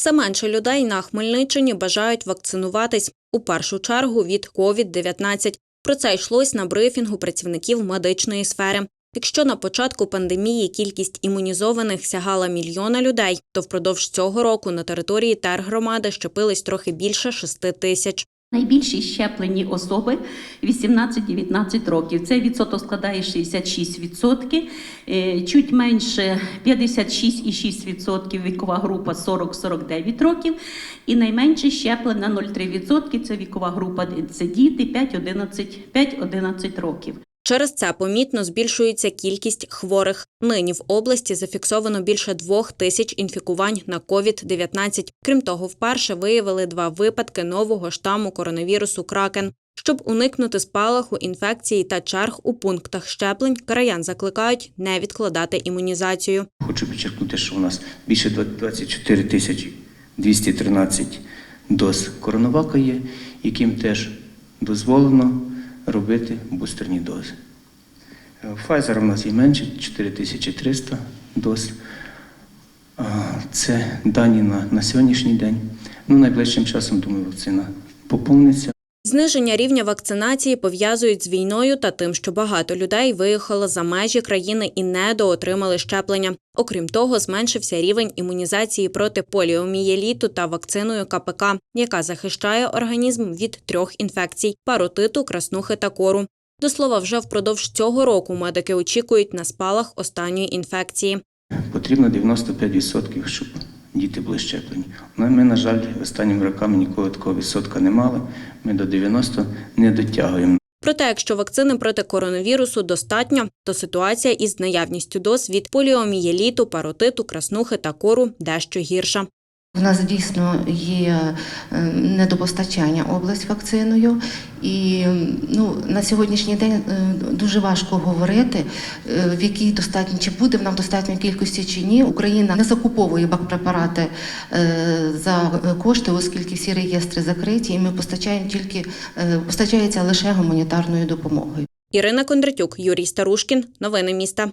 Все менше людей на Хмельниччині бажають вакцинуватись у першу чергу від COVID-19. Про це йшлось на брифінгу працівників медичної сфери. Якщо на початку пандемії кількість імунізованих сягала мільйона людей, то впродовж цього року на території тергромади щепились трохи більше шести тисяч. Найбільші щеплені особи 18-19 років. Це відсоток складає 66%, е, чуть менше 56,6% вікова група 40-49 років. І найменше щеплена 0,3% це вікова група це діти 5-11 5-11 років. Через це помітно збільшується кількість хворих. Нині в області зафіксовано більше двох тисяч інфікувань на COVID-19. Крім того, вперше виявили два випадки нового штаму коронавірусу Кракен. Щоб уникнути спалаху інфекції та черг у пунктах щеплень, краян закликають не відкладати імунізацію. Хочу підчеркнути, що у нас більше 24 тисячі 213 доз коронавака є, яким теж дозволено робити бустерні дози. Pfizer у нас є менше 4300 доз. Це дані на, на сьогоднішній день. Ну, найближчим часом, думаю, вакцина поповниться. Зниження рівня вакцинації пов'язують з війною та тим, що багато людей виїхало за межі країни і недоотримали щеплення. Окрім того, зменшився рівень імунізації проти поліомієліту та вакциною КПК, яка захищає організм від трьох інфекцій паротиту, краснухи та кору. До слова, вже впродовж цього року медики очікують на спалах останньої інфекції. Потрібно 95%, щоб діти були щеплені. Ну, Ми, на жаль, останніми роками ніколи такого відсотка не мали. Ми до 90 не дотягуємо. Проте, якщо вакцини проти коронавірусу достатньо, то ситуація із наявністю доз від поліомієліту, паротиту, краснухи та кору дещо гірша. У нас дійсно є е, недопостачання область вакциною, і ну, на сьогоднішній день е, дуже важко говорити, е, в якій достатньо чи буде в нам достатньої кількості чи ні. Україна не закуповує бакпрепарати за кошти, оскільки всі реєстри закриті, і ми постачаємо тільки постачається лише гуманітарною допомогою. Ірина Кондратюк, Юрій Старушкін. Новини міста.